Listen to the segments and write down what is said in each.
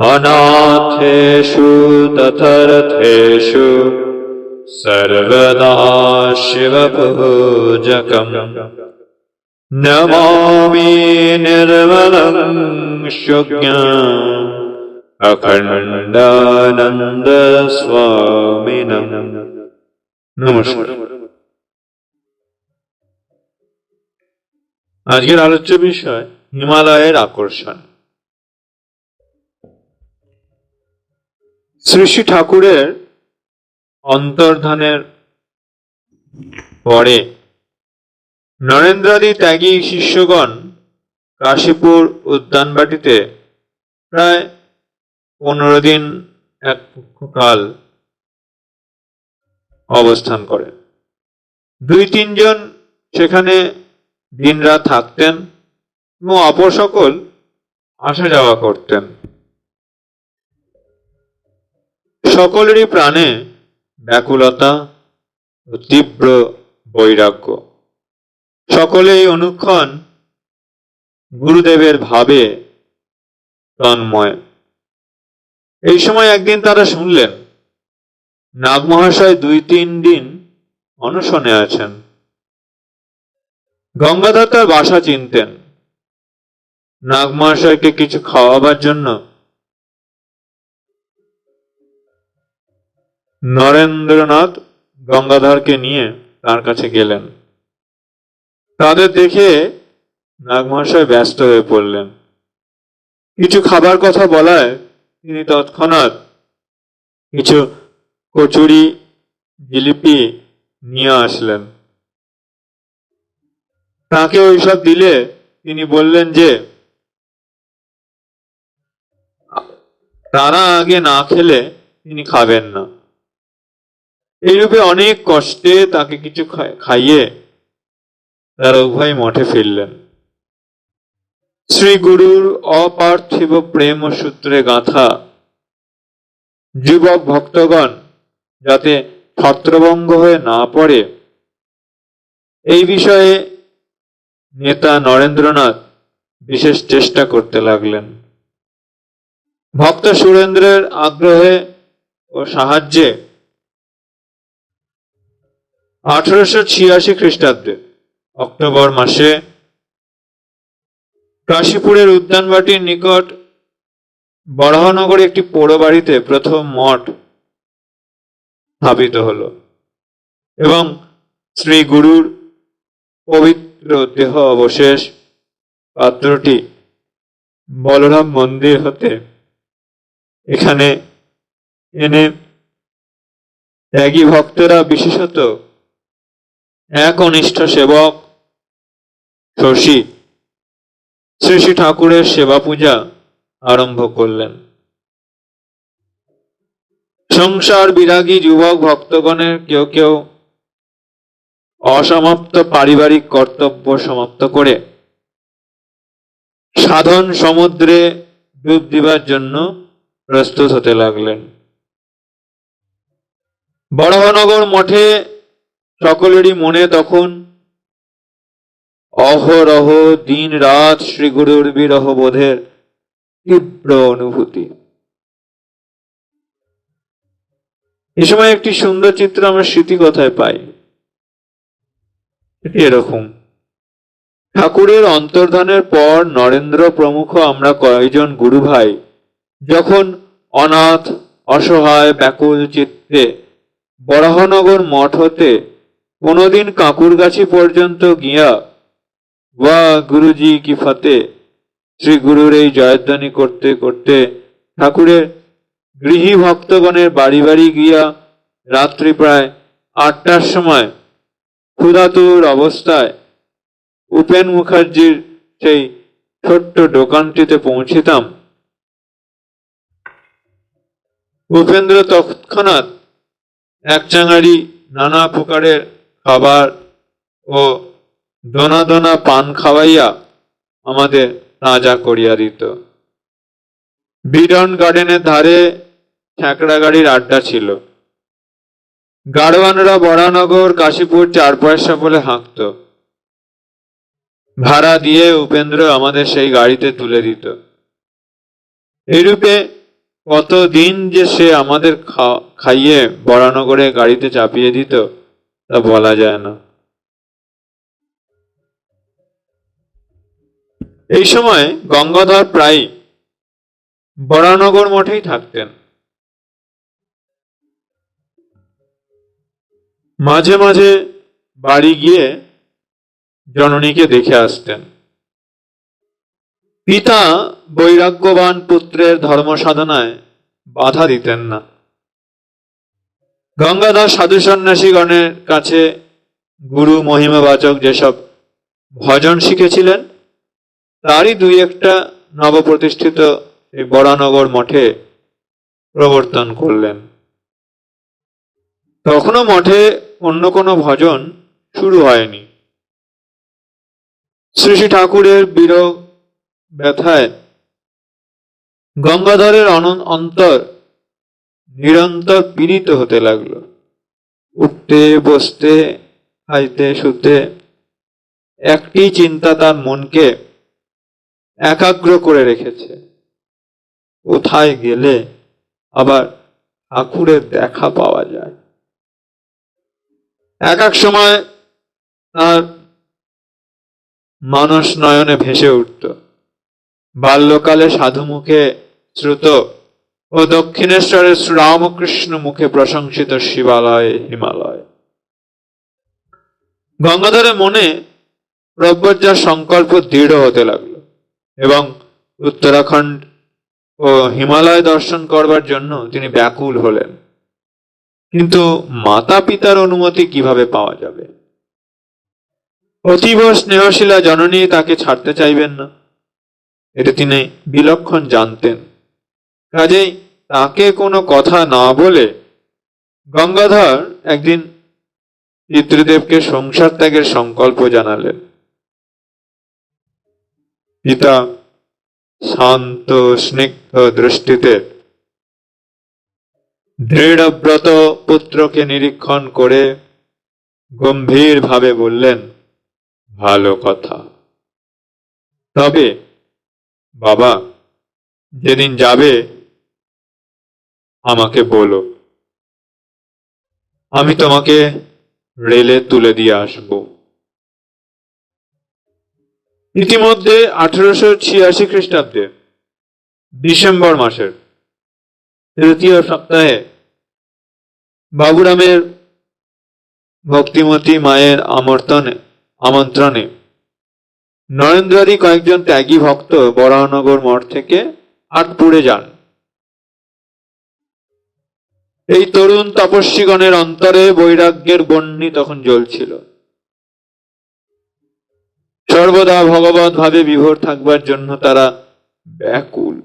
अनाथेषु तथर्थेषु सर्वदा शिवपूजकम् नमामि निर्मलम् शुज्ञा अखण्डानन्दस्वामिनम्। नमस्कार। আজকের আলোচ্য বিষয়, হিমালয়ের আকর্ষণ। শ্রী ঠাকুরের অন্তর্ধানের পরে নরেন্দ্রাদি ত্যাগী শিষ্যগণ কাশীপুর উদ্যানবাটিতে প্রায় পনেরো দিন এক কাল অবস্থান করেন। দুই তিনজন সেখানে দিনরাত থাকতেন এবং অপর সকল আসা যাওয়া করতেন। সকলেরই প্রাণে ব্যাকুলতা ও তীব্র বৈরাগ্য। সকলেই অনুক্ষণ গুরুদেবের ভাবে তন্ময়। এই সময় একদিন তারা শুনলেন নাগ মহাশয় দুই তিন দিন অনশনে আছেন। গঙ্গাধর তার বাসা চিনতেন। নাগ মহাশয়কে কিছু খাওয়াবার জন্য নরেন্দ্রনাথ গঙ্গাধরকে নিয়ে তার কাছে গেলেন। তাদের দেখে নাগমহাশয় ব্যস্ত হয়ে পড়লেন। কিছু খাবার কথা বলায় তিনি তৎক্ষণাৎ কিছু কচুরি জিলিপি নিয়ে আসলেন। তাকে ওইসব দিলে তিনি বললেন যে, তারা আগে না খেলে তিনি খাবেন না। এইরূপে অনেক কষ্টে তাকে কিছু খাইয়ে তারা উভয় মঠে ফিরলেন। শ্রী গুরুর অপার্থিব প্রেম সূত্রে গাঁথা যুবক ভক্তগণ যাতে ছত্রভঙ্গ হয়ে না পড়ে, এই বিষয়ে নেতা নরেন্দ্রনাথ বিশেষ চেষ্টা করতে লাগলেন। ভক্ত সুরেন্দ্রের আগ্রহে ও সাহায্যে আঠারোশো ছিয়াশি খ্রিস্টাব্দে অক্টোবর মাসে কাশীপুরের উদ্যানবাটির নিকট বরাহনগরে একটি পৌর বাড়িতে প্রথম মঠ স্থাপিত হলো এবং শ্রী গুরুর পবিত্র দেহ অবশেষ পাত্রটি বলরাম মন্দির হতে এখানে এনে ত্যাগী ভক্তরা বিশেষত এক অনিষ্ঠ সেবক শশী শ্রী শ্রী ঠাকুরের সেবা পূজা আরম্ভ করলেন। সংসার বিরাগী যুবক ভক্তগণের কেউ কেউ অসমাপ্ত পারিবারিক কর্তব্য সমাপ্ত করে সাধন সমুদ্রে ডুব দিবার জন্য প্রস্তুত হতে লাগলেন। বড়হনগর মঠে সকলেরই মনে তখন অহরহ দিন রাত শ্রী গুরুর বিরহ বোধের তীব্র অনুভূতি। এ সময় একটি সুন্দর চিত্র আমরা স্মৃতি কথায় পাই। এরকম। ঠাকুরের অন্তর্ধানের পর নরেন্দ্র প্রমুখ আমরা কয়েকজন গুরু ভাই যখন অনাথ, অসহায়, ব্যাকুল চিত্তে বরাহনগর মঠ হতে কোনোদিন কাকুরগাছি পর্যন্ত গিয়া বা গুরুজি কি ফতে? শ্রী গুরুর এই জয়ধ্বনি করতে করতে ঠাকুরের গৃহী ভক্তগণের বাড়ি বাড়ি গিয়া রাত্রি প্রায় আটটার সময় ক্ষুধাতুর অবস্থায় উপেন মুখার্জির সেই ছোট্ট দোকানটিতে পৌঁছিতাম। উপেন্দ্র তৎক্ষণাৎ এক চাঙারি নানা প্রকারের খাবার ও দোনা দোনা পান খাওয়াইয়া আমাদের তাজা করিয়া দিত। বিডন গার্ডেনের ধারে ঠ্যাকড়া গাড়ির আড্ডা ছিল। গাড়োয়ানরা বরানগর, কাশীপুর চার পয়সা বলে হাঁকত। ভাড়া দিয়ে উপেন্দ্র আমাদের সেই গাড়িতে তুলে দিত। এইরূপে কতদিন যে সে আমাদের খাইয়ে বরানগরে গাড়িতে চাপিয়ে দিত, তা বলা যায় না। এই সময় গঙ্গাধর প্রায় বরানগর মঠেই থাকতেন। মাঝে মাঝে বাড়ি গিয়ে জননীকে দেখে আসতেন। পিতা বৈরাগ্যবান পুত্রের ধর্ম সাধনায় বাধা দিতেন না। গঙ্গাধর সাধু সন্ন্যাসীগণের কাছে গুরু, মহিমাবাচক যেসব ভজন শিখেছিলেন, তারই দুই একটা নবপ্রতিষ্ঠিত এই বরানগর মঠে প্রবর্তন করলেন। তখনও মঠে অন্য কোনো ভজন শুরু হয়নি। শ্রী শ্রী ঠাকুরের বিরোগ ব্যথায় গঙ্গাধরের অন্তর নিরন্তর পীড়িত হতে লাগল। উঠতে, বসতে, খাইতে, শুতে একটি চিন্তা তার মনকে একাগ্র করে রেখেছে। কোথায় গেলে আবার ঠাকুরের দেখা পাওয়া যায়? এক এক সময় তার মানস নয়নে ভেসে উঠত। বাল্যকালে সাধু মুখে শ্রুত ও দক্ষিণেশ্বরের শ্রীরামকৃষ্ণ মুখে প্রশংসিত শিবালয়, হিমালয়। গঙ্গাধরের মনে প্রব্রজার সংকল্প দৃঢ় হতে লাগল এবং উত্তরাখণ্ড ও হিমালয় দর্শন করবার জন্য তিনি ব্যাকুল হলেন। কিন্তু মাতা পিতার অনুমতি কীভাবে পাওয়া যাবে? অতীব স্নেহশীলা জননী তাকে ছাড়তে চাইবেন না। এটা তিনি বিলক্ষণ জানতেন। কাজেই তাকে কোনো কথা না বলে গঙ্গাধর একদিন পিতৃদেবকে সংসার ত্যাগের সংকল্প জানালেন। পিতা, শান্ত, স্নিগ্ধ দৃষ্টিতে দৃঢ়ব্রত পুত্রকে নিরীক্ষণ করে গম্ভীর ভাবে বললেন, ভালো কথা। তবে, বাবা, যেদিন যাবে, আমাকে বলো। আমি তোমাকে রেলে তুলে দিয়ে আসব। ইতিমধ্যে আঠারোশো ছিয়াশি খ্রিস্টাব্দে ডিসেম্বর মাসের তৃতীয় সপ্তাহে বাবুরামের ভক্তিমতী মায়ের আমন্ত্রণে আমন্ত্রণে। নরেন্দ্রাদি কয়েকজন ত্যাগী ভক্ত বরাহনগর মঠ থেকে আটপুরে যান। এই তরুণ তপস্বীগণের অন্তরে বৈরাগ্যের বন্যি তখন জ্বলছিল। সর্বদা ভগবত ভাবে বিভোর থাকবার জন্য তারা ব্যাকুল।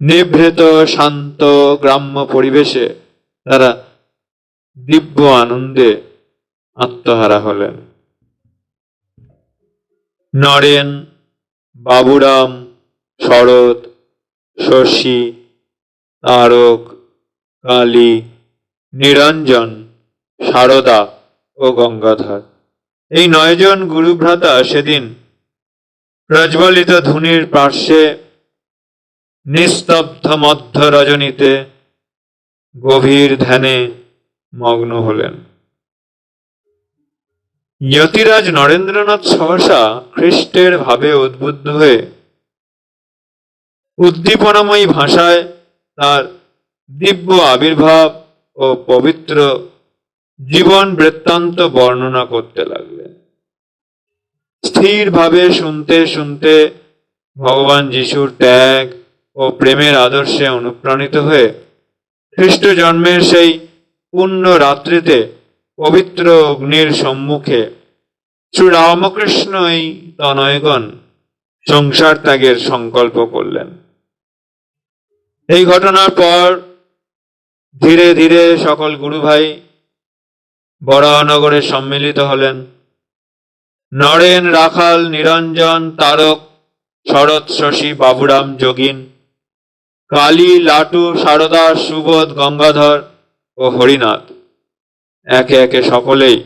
নিভৃত শান্ত গ্রাম্য পরিবেশে তারা দিব্য আনন্দে আত্মহারা হলেন। নরেন, বাবুরাম, শরৎ, শশী, তারক, কালী, নিরঞ্জন, সারদা ও গঙ্গাধর। এই নয়জন গুরুভ্রাতা সেদিন প্রজ্বলিত ধুনির পার্শ্বে নিস্তব্ধ মধ্য রজনীতে গভীর ধ্যানে মগ্ন হলেন। যতিরাজ নরেন্দ্রনাথ সহসা খ্রিস্টের ভাবে উদ্বুদ্ধ হয়ে উদ্দীপনাময়ী ভাষায় তার দিব্য আবির্ভাব ও পবিত্র জীবন বৃত্তান্ত বর্ণনা করতে লাগলেন। স্থিরভাবে শুনতে শুনতে ভগবান যিশুর ত্যাগ ও প্রেমের আদর্শে অনুপ্রাণিত হয়ে খ্রিস্ট জন্মের সেই পূর্ণ রাত্রিতে পবিত্র অগ্নির সম্মুখে শ্রী রামকৃষ্ণ এই তনয়গণ সংসার ত্যাগের সংকল্প করলেন। এই ঘটনার পর ধীরে ধীরে সকল গুরুভাই বরাহনগরে সম্মিলিত হলেন। নরেন, রাখাল, নিরঞ্জন, তারক, শরৎ, শশী, বাবুরাম, যোগিন কালী, লাটু, সারদা, সুবোধ, গঙ্গাধর ও হরিনাথ একে একে সকলেই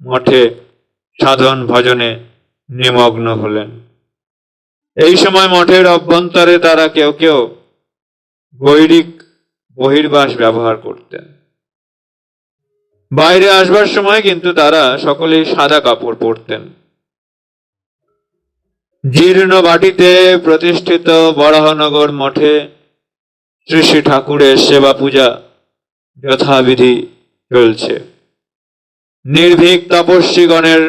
মঠে সাধন ভজনে নিমগ্ন হলেন। এই সময় মঠের অভ্যন্তরে তারা কেউ কেউ গৈরিক বহির্বাস ব্যবহার করতেন। বাইরে আসবার সময় কিন্তু তারা সকলেই সাদা কাপড় পরতেন। জীর্ণ বাটিতে প্রতিষ্ঠিত বরাহনগর মঠে শ্রী ঠাকুরের সেবা পূজা যথাবিধি চলছে। নির্ভীক তপস্বীগণের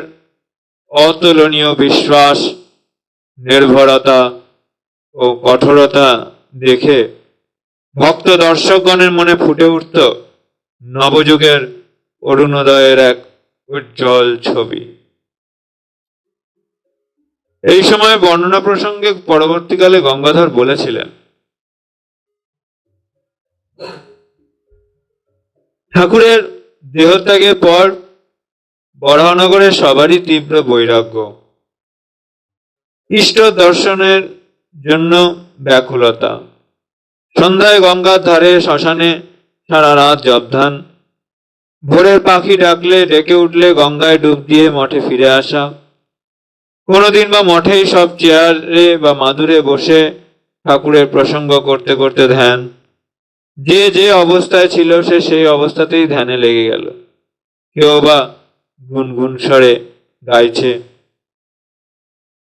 অতুলনীয় বিশ্বাস, নির্ভরতা ও কঠোরতা দেখে ভক্ত দর্শকগণের মনে ফুটে উঠত নবযুগের অরুণোদয়ের এক উজ্জ্বল ছবি। এই সময় বর্ণনা প্রসঙ্গে পরবর্তীকালে গঙ্গাধর বলেছিলেন ঠাকুরের দেহত্যাগের পর বরাহনগরের সবারই তীব্র বৈরাগ্য। ইষ্ট দর্শনের জন্য ব্যাকুলতা। সন্ধ্যায় গঙ্গার ধারে শ্মশানে সারা রাত জবধান। ভোরের পাখি ডাকলে, ডেকে উঠলে গঙ্গায় ডুব দিয়ে মঠে ফিরে আসা। কোনোদিন বা মঠেই সব চেয়ারে বা মাদুরে বসে ঠাকুরের প্রসঙ্গ করতে করতে ধ্যান। যে যে অবস্থায় ছিল সে সেই অবস্থাতেই ধ্যানে লেগে গেল। কেউ বা গুনগুন স্বরে গাইছে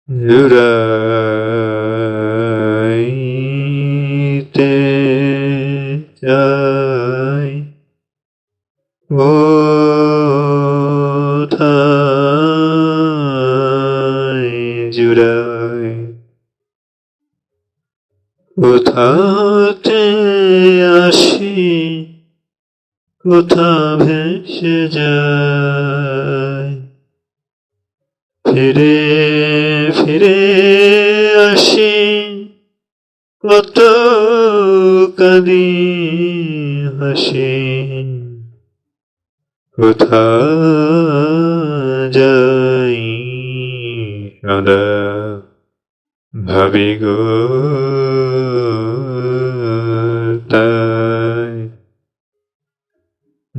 জুড়াইতে চাই কোথায় জুড়াই? কোথাতে আসি কোথা ভেসে যায়? ফিরে ফিরে আসি কত কাদি হাসি। কোথা যাই সদা ভাবি গো?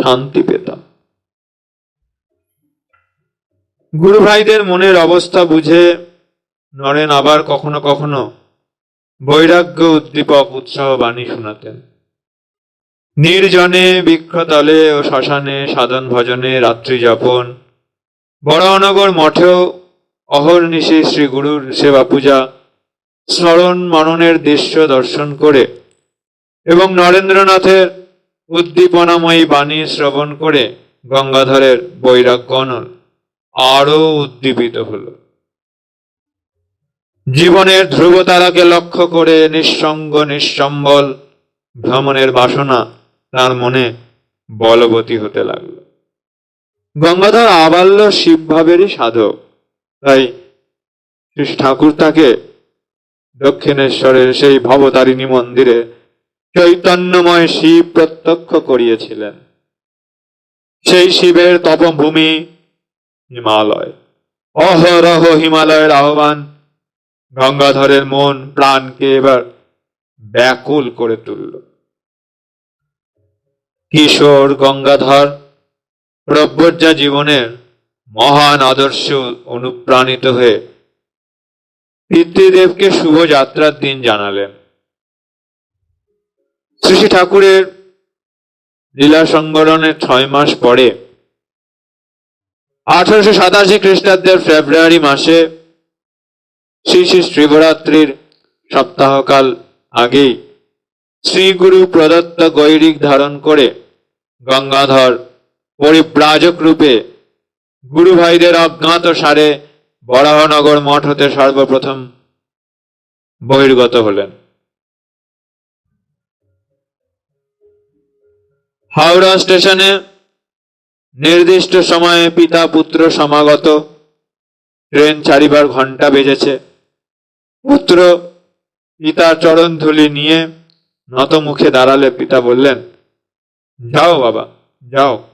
শান্তি পেতাম। গুরু ভাইদের মনের অবস্থা বুঝে নরেন আবার কখনো কখনো বৈরাগ্য উদ্দীপক উৎসাহ বাণী শোনাতেন। নির্জনে বৃক্ষতলে ও শ্মশানে সাধন ভজনে রাত্রি যাপন বড়নগর মঠেও অহর্নিশি শ্রী গুরুর সেবা পূজা, স্মরণ মননের দৃশ্য দর্শন করে এবং নরেন্দ্রনাথের উদ্দীপনাময়ী বাণী শ্রবণ করে গঙ্গাধরের বৈরাগ্যনল আরও উদ্দীপিত হলো। জীবনের ধ্রুবতারাকে লক্ষ্য করে নিঃসঙ্গ নিঃসম্বল ভ্রমণের বাসনা তার মনে বলবতী হতে লাগল। গঙ্গাধর আবাল্য শিবভাবেরই সাধক, তাই শ্রী ঠাকুর তাকে দক্ষিণেশ্বরের সেই ভবতারিণী মন্দিরে চৈতন্যময় শিব প্রত্যক্ষ করিয়েছিলেন। সেই শিবের তপভূমি হিমালয়। অহরহ হিমালয়ের আহ্বান গঙ্গাধরের মন প্রাণকে এবার ব্যাকুল করে তুলল। কিশোর গঙ্গাধর প্রব্রজ্জা জীবনের মহান আদর্শ অনুপ্রাণিত হয়ে পিতৃদেবকে শুভ যাত্রার দিন জানালেন। শ্রী ঠাকুরের লীলা সংবরণের ছয় মাস পরে আঠারোশো সাতাশি খ্রিস্টাব্দের ফেব্রুয়ারি মাসে শ্রী শ্রী শিবরাত্রির সপ্তাহকাল আগেই শ্রীগুরু প্রদত্ত গৈরিক ধারণ করে গঙ্গাধর পরিব্রাজক রূপে গুরু ভাইদের অজ্ঞাত সারে বরাহনগর মঠ হতে সর্বপ্রথম বহির্গত হলেন। হাওড়া স্টেশনে নির্দিষ্ট সময়ে পিতা পুত্র সমাগত। ট্রেন চারিবার ঘণ্টা বেজেছে। পুত্র পিতার চরণ ধুলি নিয়ে নত মুখে দাঁড়ালে পিতা বললেন, যাও বাবা, যাও।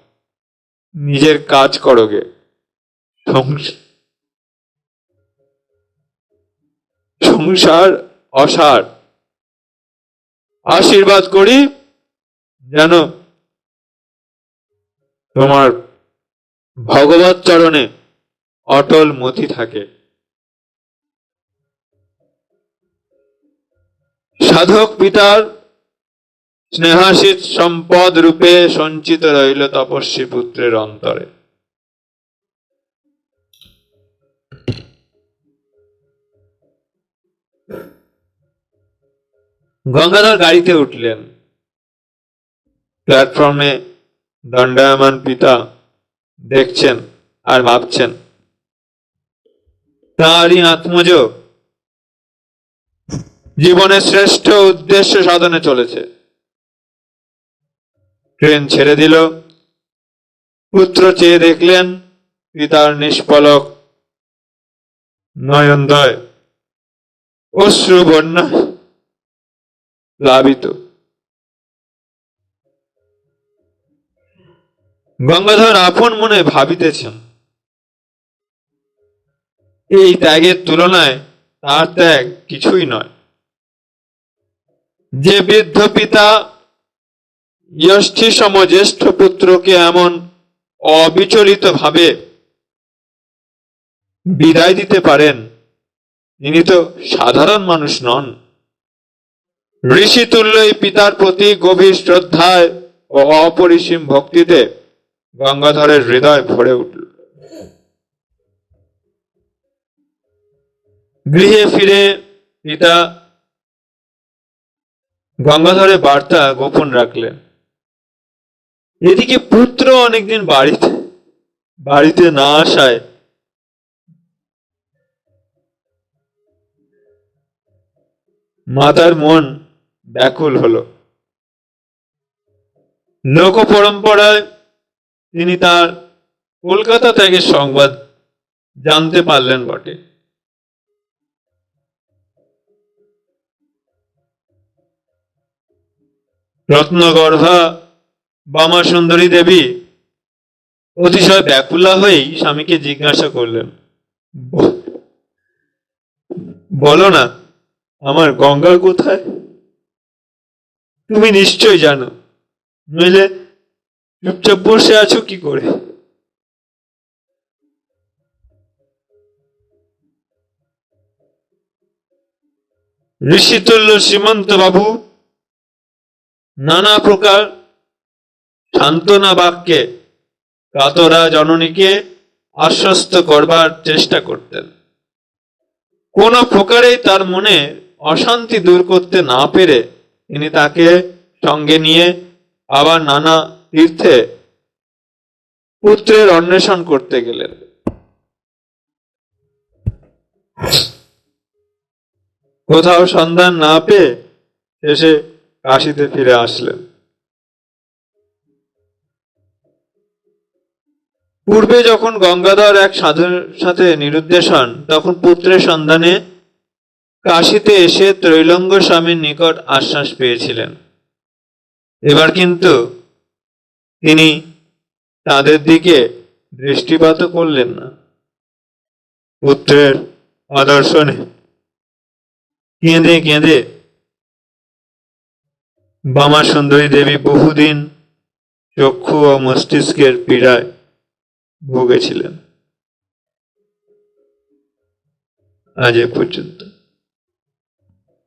নিজের কাজ করোগে সংস- সংসার অসার। আশীর্বাদ করি যেন তোমার ভগবত চরণে অটল মতি থাকে। সাধক পিতার স্নেহাশীত সম্পদ রূপে সঞ্চিত রইল তপস্বী পুত্রের অন্তরে। গঙ্গাধর গাড়িতে উঠলেন। প্ল্যাটফর্মে দণ্ডায়মান পিতা দেখছেন আর ভাবছেন। তারই আত্মজ জীবনের শ্রেষ্ঠ উদ্দেশ্য সাধনে চলেছে। ট্রেন ছেড়ে দিল। পুত্র চেয়ে দেখলেন পিতার নিষ্পলক নয়নদয় অশ্রু বন্যা প্লাবিত। গঙ্গাধর আপন মনে ভাবিতেছেন। এই ত্যাগের তুলনায় তার ত্যাগ কিছুই নয়। যে বৃদ্ধ পিতা যষ্ঠী সম জ্যেষ্ঠ পুত্রকে এমন অবিচলিত ভাবে বিদায় দিতে পারেন, তিনি তো সাধারণ মানুষ নন। ঋষি তুল্য এই পিতার প্রতি গভীর শ্রদ্ধায় ও অপরিসীম ভক্তিতে গঙ্গাধরের হৃদয় ভরে উঠল। গৃহে ফিরে পিতা গঙ্গাধরের বার্তা গোপন রাখলেন। এদিকে পুত্র অনেকদিন বাড়িতে বাড়িতে না আসায় মাতার মন ব্যাকুল হলো। লোক পরম্পরায় তিনি তার কলকাতা ত্যাগের সংবাদ জানতে পারলেন বটে। রত্নগর্ভা বামা সুন্দরী দেবী অতিশয় ব্যাকুলা হয়েই স্বামীকে জিজ্ঞাসা করলেন বলো না, আমার গঙ্গা কোথায়? তুমি নিশ্চয় জানো, নইলে চুপচাপ বসে আছো কি করে? ঋষিতুল্য সীমন্ত বাবু নানা প্রকার সান্ত্বনা বাক্যে কাতরা জননীকে আশ্বস্ত করবার চেষ্টা করতেন। কোন প্রকারেই তার মনে অশান্তি দূর করতে না পেরে তিনি তাকে সঙ্গে নিয়ে আবার নানা তীর্থে পুত্রের অন্বেষণ করতে গেলেন। কোথাও সন্ধান না পেয়ে শেষে কাশিতে ফিরে আসলেন। পূর্বে যখন গঙ্গাধর এক সাধুর সাথে নিরুদ্দেশ হন, তখন পুত্রের সন্ধানে কাশিতে এসে ত্রৈলঙ্গ স্বামীর নিকট আশ্বাস পেয়েছিলেন। এবার কিন্তু তিনি তাদের দিকে দৃষ্টিপাত করলেন না। পুত্রের আদর্শনে কেঁদে কেঁদে বামা সুন্দরী দেবী বহুদিন চক্ষু ও মস্তিষ্কের পীড়ায় ভুগেছিলেন। আজ এ পর্যন্ত।